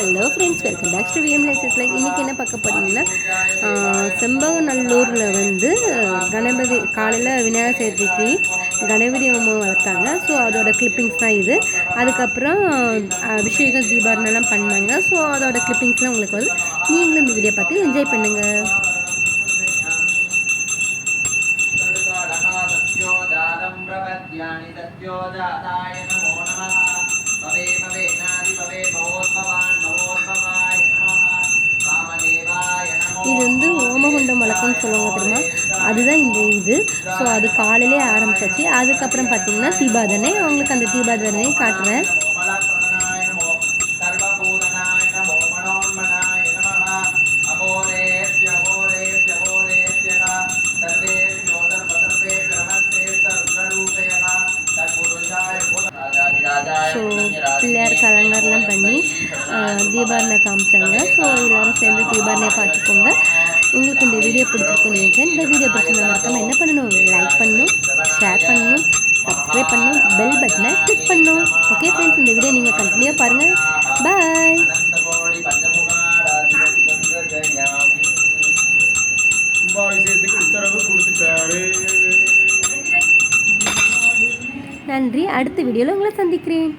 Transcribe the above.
Hello friends welcome back to VM லைசஸில் இன்றைக்கி என்ன பார்க்க போகிறீங்கன்னா செம்பகநல்லூரில் வந்து கணபதி காலையில் விநாயகர் சதுர்த்திக்கு கணபதி ஹோமம் வளர்த்தாங்க. ஸோ அதோடய கிளிப்பிங்ஸ் தான் இது. அதுக்கப்புறம் அபிஷேகம் தீபாவளிலாம் பண்ணாங்க. ஸோ அதோடய கிளிப்பிங்ஸ்லாம் உங்களுக்கு வந்து நீங்களும் இந்த வீடியோ பார்த்து என்ஜாய் பண்ணுங்கள் தத்யோதாதம் பிரபத்யாணி தத்யோதாதாய நமோ இது வந்து ஓமகுண்டம் வழக்கம்னு சொல்லுவாங்க தெரியுமா? அதுதான் இந்த இது. ஸோ அது காலையிலே ஆரம்பிச்சாச்சு. அதுக்கப்புறம் பார்த்தீங்கன்னா தீபாதனை அவங்களுக்கு அந்த தீபாதனையை காட்டுறேன். ஸோ பிள்ளையார் கலங்கரெலாம் பண்ணி ஆஹ், தீபாவளி காமிச்சாங்க. ஸோ எல்லோரும் சேர்ந்து தீபாவளியை பார்த்துக்கோங்க. உங்களுக்கு இந்த வீடியோ பிடிச்சிருக்கும் நினைக்கிறேன். இந்த வீடியோ பிடிச்சிருந்தா மறக்காமல் என்ன பண்ணணும்? லைக் பண்ணணும் ஷேர் பண்ணணும் சப்ஸ்கிரைப் பண்ணணும் பெல் பட்டனை கிளிக் பண்ணணும். ஓகே ஃப்ரெண்ட்ஸ் இந்த வீடியோ நீங்கள் கண்டினியூ பாருங்கள் பாய் கும்பாபிஷேகத்துக்கு உத்தரவு கொடுத்துட்டாரு. நன்றி. அடுத்த வீடியோவில் உங்களை சந்திக்கிறேன்.